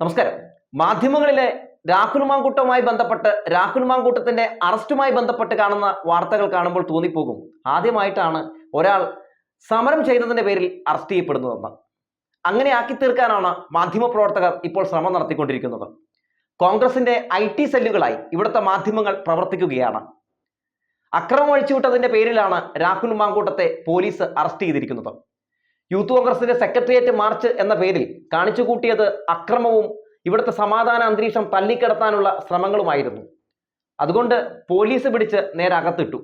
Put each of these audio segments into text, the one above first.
നമസ്കാരം. മാധ്യമങ്ങളിലെ രാഹുൽ മാങ്കൂട്ടവുമായി ബന്ധപ്പെട്ട് രാഹുൽ മാങ്കൂട്ടത്തിന്റെ അറസ്റ്റുമായി ബന്ധപ്പെട്ട് കാണുന്ന വാർത്തകൾ കാണുമ്പോൾ തോന്നിപ്പോകും. ആദ്യമായിട്ടാണ് ഒരാൾ സമരം ചെയ്യുന്നതിന്റെ പേരിൽ അറസ്റ്റ് ചെയ്യപ്പെടുന്നതെന്ന്. അങ്ങനെ ആക്കി തീർക്കാനാണ് മാധ്യമ പ്രവർത്തകർ ഇപ്പോൾ ശ്രമം നടത്തിക്കൊണ്ടിരിക്കുന്നത്. കോൺഗ്രസിന്റെ ഐ ടി സെല്ലുകളായി ഇവിടുത്തെ മാധ്യമങ്ങൾ പ്രവർത്തിക്കുകയാണ്. അക്രമം അഴിച്ചുവിട്ടതിന്റെ പേരിലാണ് രാഹുൽ മാങ്കൂട്ടത്തെ പോലീസ് അറസ്റ്റ് ചെയ്തിരിക്കുന്നത്. യൂത്ത് കോൺഗ്രസിന്റെ സെക്രട്ടേറിയറ്റ് മാർച്ച് എന്ന പേരിൽ കാണിച്ചു കൂട്ടിയത് അക്രമവും ഇവിടുത്തെ സമാധാന അന്തരീക്ഷം തല്ലിക്കിടത്താനുള്ള ശ്രമങ്ങളുമായിരുന്നു. അതുകൊണ്ട് പോലീസ് പിടിച്ച് നേരെ അകത്തിട്ടു.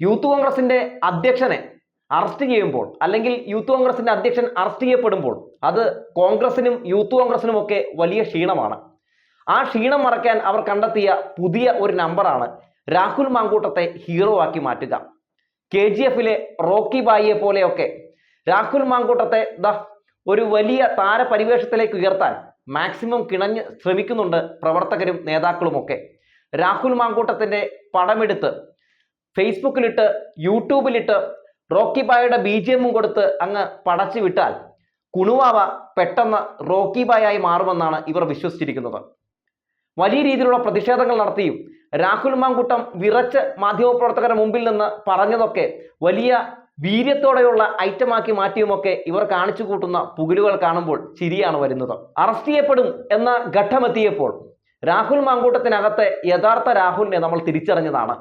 യൂത്ത് കോൺഗ്രസിന്റെ അധ്യക്ഷനെ അറസ്റ്റ് ചെയ്യുമ്പോൾ അല്ലെങ്കിൽ യൂത്ത് കോൺഗ്രസിന്റെ അധ്യക്ഷൻ അറസ്റ്റ് ചെയ്യപ്പെടുമ്പോൾ അത് കോൺഗ്രസിനും യൂത്ത് കോൺഗ്രസിനും ഒക്കെ വലിയ ക്ഷീണമാണ്. ആ ക്ഷീണം മറയ്ക്കാൻ അവർ കണ്ടെത്തിയ പുതിയ ഒരു നമ്പറാണ് രാഹുൽ മാങ്കൂട്ടത്തെ ഹീറോ ആക്കി മാറ്റുക. കെ ജി എഫിലെ റോക്കി ബായിയെ പോലെയൊക്കെ രാഹുൽ മാങ്കൂട്ടത്തെ ദാ ഒരു വലിയ താരപരിവേഷത്തിലേക്ക് ഉയർത്താൻ മാക്സിമം കിണഞ്ഞ് ശ്രമിക്കുന്നുണ്ട് പ്രവർത്തകരും നേതാക്കളുമൊക്കെ. രാഹുൽ മാങ്കൂട്ടത്തിന്റെ പടമെടുത്ത് ഫേസ്ബുക്കിലിട്ട് യൂട്യൂബിലിട്ട് റോക്കി ബായുടെ ബി ജി എമ്മും കൊടുത്ത് അങ്ങ് പടച്ചു വിട്ടാൽ കുണുവാവ പെട്ടെന്ന് റോക്കി ബായായി മാറുമെന്നാണ് ഇവർ വിശ്വസിച്ചിരിക്കുന്നത്. വലിയ രീതിയിലുള്ള പ്രതിഷേധങ്ങൾ നടത്തിയും രാഹുൽ മാങ്കൂട്ടം വിറച്ച് മാധ്യമപ്രവർത്തകരുടെ മുമ്പിൽ നിന്ന് പറഞ്ഞതൊക്കെ വലിയ വീര്യത്തോടെയുള്ള ഐറ്റമാക്കി മാറ്റിയുമൊക്കെ ഇവർ കാണിച്ചു കൂട്ടുന്ന പുകിലുകൾ കാണുമ്പോൾ ചിരിയാണ് വരുന്നത്. അറസ്റ്റ് ചെയ്യപ്പെടും എന്ന ഘട്ടമെത്തിയപ്പോൾ രാഹുൽ മാങ്കൂട്ടത്തിനകത്തെ യഥാർത്ഥ രാഹുലിനെ നമ്മൾ തിരിച്ചറിഞ്ഞതാണ്.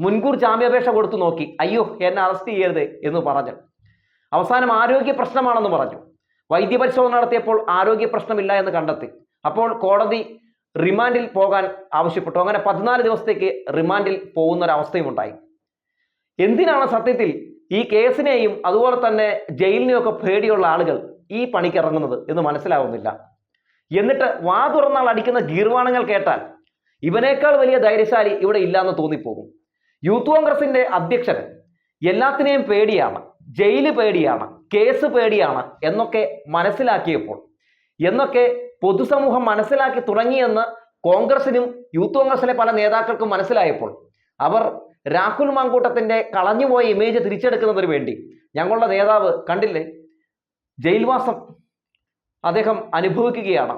മുൻകൂർ ജാമ്യാപേക്ഷ കൊടുത്തു നോക്കി. അയ്യോ എന്നെ അറസ്റ്റ് ചെയ്യരുത് എന്ന് പറഞ്ഞു. അവസാനം ആരോഗ്യ പ്രശ്നമാണെന്ന് പറഞ്ഞു. വൈദ്യപരിശോധന നടത്തിയപ്പോൾ ആരോഗ്യ പ്രശ്നമില്ല എന്ന് കണ്ടെത്തി. അപ്പോൾ കോടതി റിമാൻഡിൽ പോകാൻ ആവശ്യപ്പെട്ടു. അങ്ങനെ പതിനാല് ദിവസത്തേക്ക് റിമാൻഡിൽ പോകുന്ന ഒരു അവസ്ഥയും ഉണ്ടായി എന്തിനാണ് സത്യത്തിൽ ഈ കേസിനെയും അതുപോലെ തന്നെ ജയിലിനെയൊക്കെ പേടിയുള്ള ആളുകൾ ഈ പണിക്ക് ഇറങ്ങുന്നത് എന്ന് മനസ്സിലാവുന്നില്ല. എന്നിട്ട് വാ തുറന്നാൾ അടിക്കുന്ന ഗീർവാണങ്ങൾ കേട്ടാൽ ഇവനേക്കാൾ വലിയ ധൈര്യശാലി ഇവിടെ ഇല്ലാന്ന് തോന്നിപ്പോകും. യൂത്ത് കോൺഗ്രസിന്റെ അധ്യക്ഷൻ എല്ലാത്തിനെയും പേടിയാണ് ജയിൽ പേടിയാണ് കേസ് പേടിയാണ് എന്നൊക്കെ മനസ്സിലാക്കിയപ്പോൾ എന്നൊക്കെ പൊതുസമൂഹം മനസ്സിലാക്കി തുടങ്ങിയെന്ന് കോൺഗ്രസിനും യൂത്ത് കോൺഗ്രസിലെ പല നേതാക്കൾക്കും മനസ്സിലായപ്പോൾ അവർ രാഹുൽ മാങ്കൂട്ടത്തിന്റെ കളഞ്ഞുപോയ ഇമേജ് തിരിച്ചെടുക്കുന്നതിന് വേണ്ടി. ഞങ്ങളുടെ നേതാവ് കണ്ടില്ലേ? ജയിൽവാസം അദ്ദേഹം അനുഭവിക്കുകയാണ്.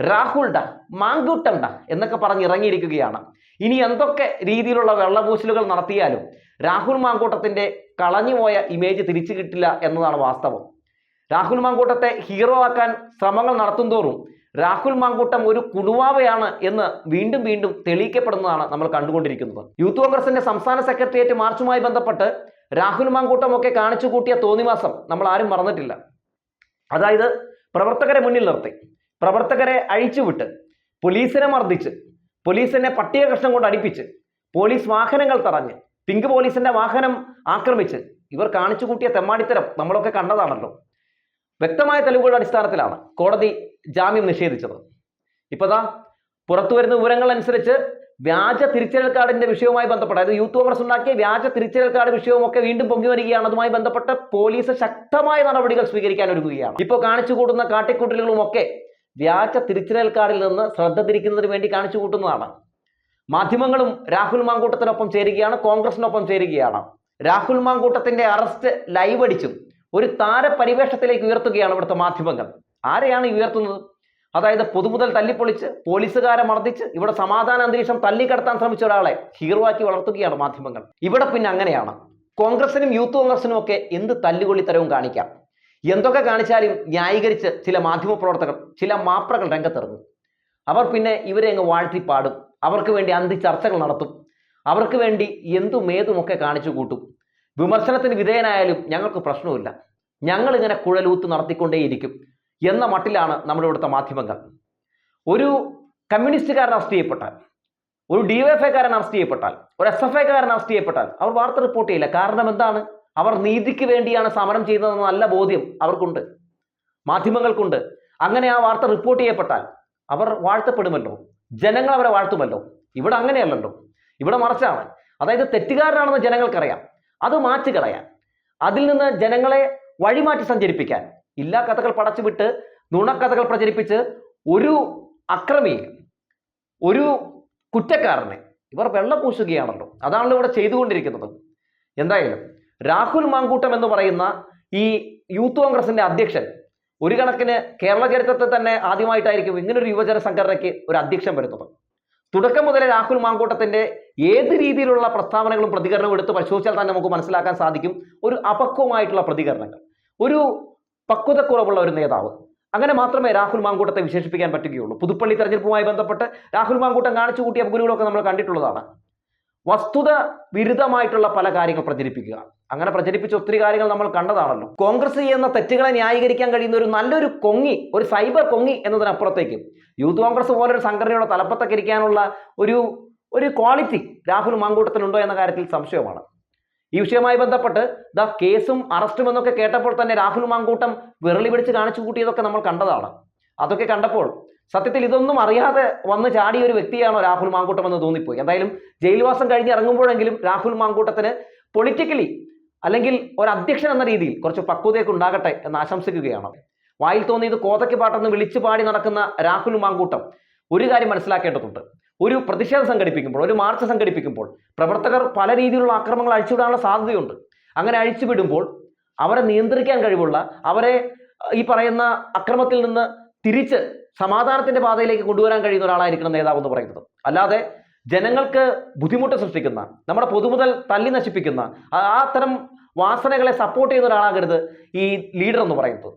രാഹുൽഡ മാങ്കൂട്ടണ്ട എന്നൊക്കെ പറഞ്ഞ് ഇറങ്ങിയിരിക്കുകയാണ്. ഇനി എന്തൊക്കെ രീതിയിലുള്ള വെള്ളപൂശലുകൾ നടത്തിയാലും രാഹുൽ മാങ്കൂട്ടത്തിന്റെ കളഞ്ഞുപോയ ഇമേജ് തിരിച്ചു കിട്ടില്ല എന്നതാണ് വാസ്തവം. രാഹുൽ മാങ്കൂട്ടത്തെ ഹീറോ ആക്കാൻ ശ്രമങ്ങൾ നടത്തുന്തോറും രാഹുൽ മാങ്കൂട്ടം ഒരു കുടുവാവയാണ് എന്ന് വീണ്ടും വീണ്ടും തെളിയിക്കപ്പെടുന്നതാണ് നമ്മൾ കണ്ടുകൊണ്ടിരിക്കുന്നത്. യൂത്ത് കോൺഗ്രസിന്റെ സംസ്ഥാന സെക്രട്ടേറിയറ്റ് മാർച്ചുമായി ബന്ധപ്പെട്ട് രാഹുൽ മാങ്കൂട്ടം ഒക്കെ കാണിച്ചു കൂട്ടിയ തോന്നിവാസം നമ്മൾ ആരും മറന്നിട്ടില്ല. അതായത് പ്രവർത്തകരെ മുന്നിൽ നിർത്തി. പ്രവർത്തകരെ അഴിച്ചുവിട്ട് പോലീസിനെ മർദ്ദിച്ച് പോലീസിനെ പട്ടിക കഷ്ണം കൊണ്ട് അടിപ്പിച്ച് പോലീസ് വാഹനങ്ങൾ തടഞ്ഞ് പിങ്ക് പോലീസിന്റെ വാഹനം ആക്രമിച്ച് ഇവർ കാണിച്ചു കൂട്ടിയ തെമ്മാടിത്തരം നമ്മളൊക്കെ കണ്ടതാണല്ലോ. വ്യക്തമായ തെളിവുകളുടെ അടിസ്ഥാനത്തിലാണ് കോടതി ജാമ്യം നിഷേധിച്ചത്. ഇപ്പതാ പുറത്തു വരുന്ന വിവരങ്ങൾ അനുസരിച്ച് വ്യാജ തിരിച്ചറിയൽ കാർഡിന്റെ വിഷയവുമായി ബന്ധപ്പെട്ട് അതായത് യൂത്ത് കോൺഗ്രസ് ഉണ്ടാക്കിയ വ്യാജ തിരിച്ചറിയൽ കാർഡ് വിഷയവും ഒക്കെ വീണ്ടും പൊങ്ങി വരികയാണ് അതുമായി ബന്ധപ്പെട്ട പോലീസ് ശക്തമായ നടപടികൾ സ്വീകരിക്കാൻ ഒരുങ്ങുകയാണ്. ഇപ്പോൾ കാണിച്ചു കൂട്ടുന്ന കാട്ടിക്കൂട്ടലുകളും ഒക്കെ വ്യാജ തിരിച്ചറിയൽ കാർഡിൽ നിന്ന് ശ്രദ്ധ തിരിക്കുന്നതിന് വേണ്ടി കാണിച്ചു കൂട്ടുന്നതാണ്. മാധ്യമങ്ങളും രാഹുൽ മാങ്കൂട്ടത്തിനൊപ്പം ചേരുകയാണ് കോൺഗ്രസിനൊപ്പം ചേരുകയാണ്. രാഹുൽ മാങ്കൂട്ടത്തിന്റെ അറസ്റ്റ് ലൈവ് അടിച്ചും ഒരു താരപരിവേഷത്തിലേക്ക് ഉയർത്തുകയാണ് ഇവിടുത്തെ മാധ്യമങ്ങൾ. ആരെയാണ് ഉയർത്തുന്നത്? അതായത് പൊതുമുതൽ തല്ലിപ്പൊളിച്ച് പോലീസുകാരെ മർദ്ദിച്ച് ഇവിടെ സമാധാന അന്തരീക്ഷം തല്ലിക്കടത്താൻ ശ്രമിച്ച ഒരാളെ ഹീറോ ആക്കി വളർത്തുകയാണ് മാധ്യമങ്ങൾ. ഇവിടെ പിന്നെ അങ്ങനെയാണ്. കോൺഗ്രസിനും യൂത്ത് കോൺഗ്രസിനും ഒക്കെ എന്ത് തല്ലുകൊള്ളിത്തരവും കാണിക്കാം? എന്തൊക്കെ കാണിച്ചാലും ന്യായീകരിച്ച് ചില മാധ്യമ പ്രവർത്തകർ ചില മാപ്രകൾ രംഗത്തിറങ്ങും. അവർ പിന്നെ ഇവരെ അങ്ങ് വാഴ്ത്തി പാടും അവർക്ക് വേണ്ടി അന്തി ചർച്ചകൾ നടത്തും. അവർക്ക് വേണ്ടി എന്തും ഏതുമൊക്കെ കാണിച്ചു കൂട്ടും. വിമർശനത്തിന് വിധേയനായാലും ഞങ്ങൾക്ക് പ്രശ്നമില്ല ഞങ്ങളിങ്ങനെ കുഴലൂത്ത് നടത്തിക്കൊണ്ടേയിരിക്കും. എന്ന മട്ടിലാണ് നമ്മുടെ ഇവിടുത്തെ മാധ്യമങ്ങൾ. ഒരു കമ്മ്യൂണിസ്റ്റുകാരൻ അറസ്റ്റ് ചെയ്യപ്പെട്ടാൽ ഒരു ഡിവൈഎഫ്ഐക്കാരൻ അറസ്റ്റ് ചെയ്യപ്പെട്ടാൽ ഒരു എസ് എഫ് ഐക്കാരൻ അറസ്റ്റ് ചെയ്യപ്പെട്ടാൽ അവർ വാർത്ത റിപ്പോർട്ട് ചെയ്യില്ല. കാരണം എന്താണ്? അവർ നീതിക്ക് വേണ്ടിയാണ് സമരം ചെയ്യുന്നതെന്ന നല്ല ബോധ്യം അവർക്കുണ്ട്. മാധ്യമങ്ങൾക്കുണ്ട്. അങ്ങനെ ആ വാർത്ത റിപ്പോർട്ട് ചെയ്യപ്പെട്ടാൽ അവർ വാഴ്ത്തപ്പെടുമല്ലോ. ജനങ്ങൾ അവരെ വാഴ്ത്തുമല്ലോ. ഇവിടെ അങ്ങനെയല്ലല്ലോ. ഇവിടെ മറച്ചാണ്. അതായത് തെറ്റുകാരനാണെന്ന് ജനങ്ങൾക്കറിയാം. അത് മാറ്റി കളയാൻ അതിൽ നിന്ന് ജനങ്ങളെ വഴിമാറ്റി സഞ്ചരിപ്പിക്കാൻ. ഇല്ലാ കഥകൾ പടച്ചുവിട്ട് നുണക്കഥകൾ പ്രചരിപ്പിച്ച് ഒരു അക്രമിയെ ഒരു കുറ്റക്കാരനെ ഇവർ വെള്ളം പൂശുകയാണല്ലോ. അതാണല്ലോ ഇവിടെ ചെയ്തുകൊണ്ടിരിക്കുന്നത്. എന്തായാലും രാഹുൽ മാങ്കൂട്ടം എന്ന് പറയുന്ന ഈ യൂത്ത് കോൺഗ്രസിന്റെ അധ്യക്ഷൻ ഒരു കണക്കിന് കേരള ചരിത്രത്തിൽ തന്നെ ആദ്യമായിട്ടായിരിക്കും ഇങ്ങനൊരു യുവജന സംഘടനയ്ക്ക് ഒരു അധ്യക്ഷൻ വരുന്നത്. തുടക്കം മുതലേ രാഹുൽ മാങ്കൂട്ടത്തിന്റെ ഏത് രീതിയിലുള്ള പ്രസ്താവനകളും പ്രതികരണവും എടുത്ത് പരിശോധിച്ചാൽ തന്നെ നമുക്ക് മനസ്സിലാക്കാൻ സാധിക്കും ഒരു അപക്വമായിട്ടുള്ള പ്രതികരണങ്ങൾ. ഒരു പക്വതക്കുറവുള്ള ഒരു നേതാവ്. അങ്ങനെ മാത്രമേ രാഹുൽ മാങ്കൂട്ടത്തെ വിശേഷിപ്പിക്കാൻ പറ്റുകയുള്ളൂ. പുതുപ്പള്ളി തെരഞ്ഞെടുപ്പുമായി ബന്ധപ്പെട്ട് രാഹുൽ മാങ്കൂട്ടം കാണിച്ചു കൂട്ടിയ പുകലുകളൊക്കെ നമ്മൾ കണ്ടിട്ടുള്ളതാണ്. വസ്തുത വിരുദ്ധമായിട്ടുള്ള പല കാര്യങ്ങൾ പ്രചരിപ്പിക്കുക. അങ്ങനെ പ്രചരിപ്പിച്ച ഒത്തിരി കാര്യങ്ങൾ നമ്മൾ കണ്ടതാണല്ലോ. കോൺഗ്രസ് ചെയ്യുന്ന തെറ്റുകളെ ന്യായീകരിക്കാൻ കഴിയുന്ന ഒരു നല്ലൊരു കൊങ്ങി ഒരു സൈബർ കൊങ്ങി എന്നതിനപ്പുറത്തേക്ക് യൂത്ത് കോൺഗ്രസ് പോലൊരു സംഘടനയുടെ തലപ്പത്തൊക്കെ ഇരിക്കാനുള്ള ഒരു ഒരു ക്വാളിറ്റി രാഹുൽ മാങ്കൂട്ടത്തിനുണ്ടോ എന്ന കാര്യത്തിൽ സംശയമാണ്. ഈ വിഷയവുമായി ബന്ധപ്പെട്ട് ദ കേസും അറസ്റ്റും എന്നൊക്കെ കേട്ടപ്പോൾ തന്നെ രാഹുൽ മാങ്കൂട്ടം വിരളി പിടിച്ച് കാണിച്ചു കൂട്ടിയതൊക്കെ നമ്മൾ കണ്ടതാണ്. അതൊക്കെ കണ്ടപ്പോൾ സത്യത്തിൽ ഇതൊന്നും അറിയാതെ വന്ന് ചാടിയ ഒരു വ്യക്തിയാണോ രാഹുൽ മാങ്കൂട്ടം എന്ന് തോന്നിപ്പോയി. എന്തായാലും ജയിൽവാസം കഴിഞ്ഞ് ഇറങ്ങുമ്പോഴെങ്കിലും രാഹുൽ മാങ്കൂട്ടത്തിന് പൊളിറ്റിക്കലി അല്ലെങ്കിൽ ഒരു അധ്യക്ഷൻ എന്ന രീതിയിൽ കുറച്ച് പക്വതയൊക്കെ ഉണ്ടാകട്ടെ എന്ന് ആശംസിക്കുകയാണ്. വായിൽ തോന്നിയത് കോതയ്ക്ക് പാട്ടെന്ന് വിളിച്ചു പാടി നടക്കുന്ന രാഹുൽ മാങ്കൂട്ടം ഒരു കാര്യം മനസ്സിലാക്കേണ്ടതുണ്ട്. ഒരു പ്രതിഷേധം സംഘടിപ്പിക്കുമ്പോൾ ഒരു മാർച്ച് സംഘടിപ്പിക്കുമ്പോൾ പ്രവർത്തകർ പല രീതിയിലുള്ള ആക്രമണങ്ങൾ അഴിച്ചുവിടാനുള്ള സാധ്യതയുണ്ട്. അങ്ങനെ അഴിച്ചുവിടുമ്പോൾ അവരെ നിയന്ത്രിക്കാൻ കഴിവുള്ള അവരെ ഈ പറയുന്ന അക്രമത്തിൽ നിന്ന് തിരിച്ച് സമാധാനത്തിന്റെ പാതയിലേക്ക് കൊണ്ടുവരാൻ കഴിയുന്ന ഒരാളായിരിക്കണം നേതാവ് എന്ന് പറയുന്നത്. അല്ലാതെ ജനങ്ങൾക്ക് ബുദ്ധിമുട്ട് സൃഷ്ടിക്കുന്ന നമ്മുടെ പൊതുമുതൽ തല്ലി നശിപ്പിക്കുന്ന ആ- ആ തരം വാസനകളെ സപ്പോർട്ട് ചെയ്യുന്ന ഒരാളാകരുത് ഈ ലീഡർ എന്ന് പറയുന്നത്.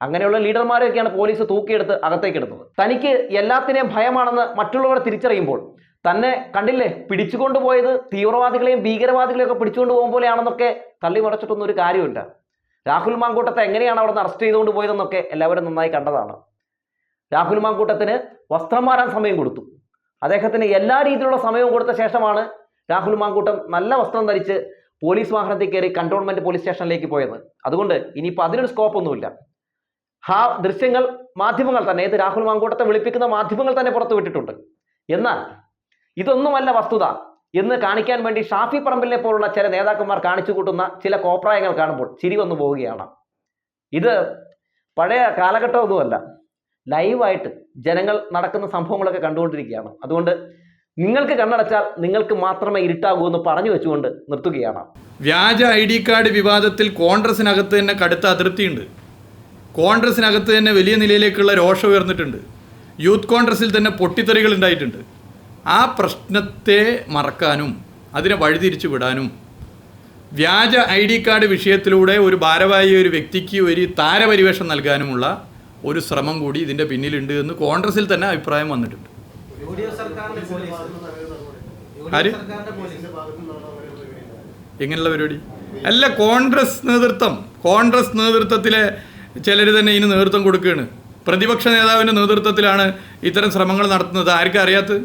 അങ്ങനെയുള്ള ലീഡർമാരെയൊക്കെയാണ് പോലീസ് തൂക്കിയെടുത്ത് അകത്തേക്കെടുത്തത് തനിക്ക് എല്ലാത്തിനെയും ഭയമാണെന്ന് മറ്റുള്ളവരെ തിരിച്ചറിയുമ്പോൾ തന്നെ കണ്ടില്ലേ പിടിച്ചുകൊണ്ടുപോയത് തീവ്രവാദികളെയും ഭീകരവാദികളെയും ഒക്കെ പിടിച്ചുകൊണ്ട് പോകും പോലെയാണെന്നൊക്കെ തള്ളി മറച്ചിട്ടൊന്നും ഒരു കാര്യമില്ല രാഹുൽ മാങ്കൂട്ടത്തെ എങ്ങനെയാണ് അവിടെ നിന്ന് അറസ്റ്റ് ചെയ്തുകൊണ്ട് പോയതെന്നൊക്കെ എല്ലാവരും നന്നായി കണ്ടതാണ്. രാഹുൽ മാങ്കൂട്ടത്തിന് വസ്ത്രം മാറാൻ സമയം കൊടുത്തു. അദ്ദേഹത്തിന് എല്ലാ രീതിയിലുള്ള സമയവും കൊടുത്ത ശേഷമാണ് രാഹുൽ മാങ്കൂട്ടം നല്ല വസ്ത്രം ധരിച്ച് പോലീസ് വാഹനത്തിൽ കയറി കണ്ടോൺമെന്റ് പോലീസ് സ്റ്റേഷനിലേക്ക് പോയത്. അതുകൊണ്ട് ഇനിയിപ്പോൾ അതിനൊരു സ്കോപ്പ് ഒന്നുമില്ല. ആ ദൃശ്യങ്ങൾ മാധ്യമങ്ങൾ തന്നെ. ഏത് രാഹുൽ മാങ്കൂട്ടത്തെ വിളിപ്പിക്കുന്ന മാധ്യമങ്ങൾ തന്നെ പുറത്തു വിട്ടിട്ടുണ്ട്. എന്നാൽ ഇതൊന്നുമല്ല വസ്തുത. എന്ന് കാണിക്കാൻ വേണ്ടി ഷാഫി പറമ്പിലിനെ പോലുള്ള ചില നേതാക്കന്മാർ കാണിച്ചു കൂട്ടുന്ന ചില കോപ്രായങ്ങൾ കാണുമ്പോൾ ചിരി വന്നു പോവുകയാണ്. ഇത് പഴയ കാലഘട്ടമൊന്നുമല്ല. ലൈവായിട്ട് ജനങ്ങൾ നടക്കുന്ന സംഭവങ്ങളൊക്കെ കണ്ടുകൊണ്ടിരിക്കുകയാണ്. അതുകൊണ്ട് നിങ്ങൾക്ക് കണ്ണടച്ചാൽ നിങ്ങൾക്ക് മാത്രമേ ഇരുട്ടാകൂ എന്ന് പറഞ്ഞു വെച്ചുകൊണ്ട് നിർത്തുകയാണ്. വ്യാജ ഐ കാർഡ് വിവാദത്തിൽ കോൺഗ്രസിനകത്ത് തന്നെ കടുത്ത അതിർത്തിയുണ്ട്. കോൺഗ്രസിനകത്ത് തന്നെ വലിയ നിലയിലേക്കുള്ള രോഷം ഉയർന്നിട്ടുണ്ട്. യൂത്ത് കോൺഗ്രസിൽ തന്നെ പൊട്ടിത്തെറികൾ ഉണ്ടായിട്ടുണ്ട്. ആ പ്രശ്നത്തെ മറക്കാനും അതിനെ വഴിതിരിച്ചു വിടാനും വ്യാജ ഐ ഡി കാർഡ് വിഷയത്തിലൂടെ ഒരു ഭാരവാഹി ഒരു വ്യക്തിക്ക് ഒരു താരപരിവേഷം നൽകാനുമുള്ള ഒരു ശ്രമം കൂടി ഇതിന്റെ പിന്നിലുണ്ട് എന്ന് കോൺഗ്രസിൽ തന്നെ അഭിപ്രായം വന്നിട്ടുണ്ട്. ആര്? എങ്ങനെയുള്ള പരിപാടി? അല്ല കോൺഗ്രസ് നേതൃത്വം. കോൺഗ്രസ് നേതൃത്വത്തിലെ ചിലർ തന്നെ ഇതിന് നേതൃത്വം കൊടുക്കുകയാണ്. പ്രതിപക്ഷ നേതാവിന്റെ നേതൃത്വത്തിലാണ് ഇത്തരം ശ്രമങ്ങൾ നടത്തുന്നത്. ആർക്കും അറിയാത്തത്?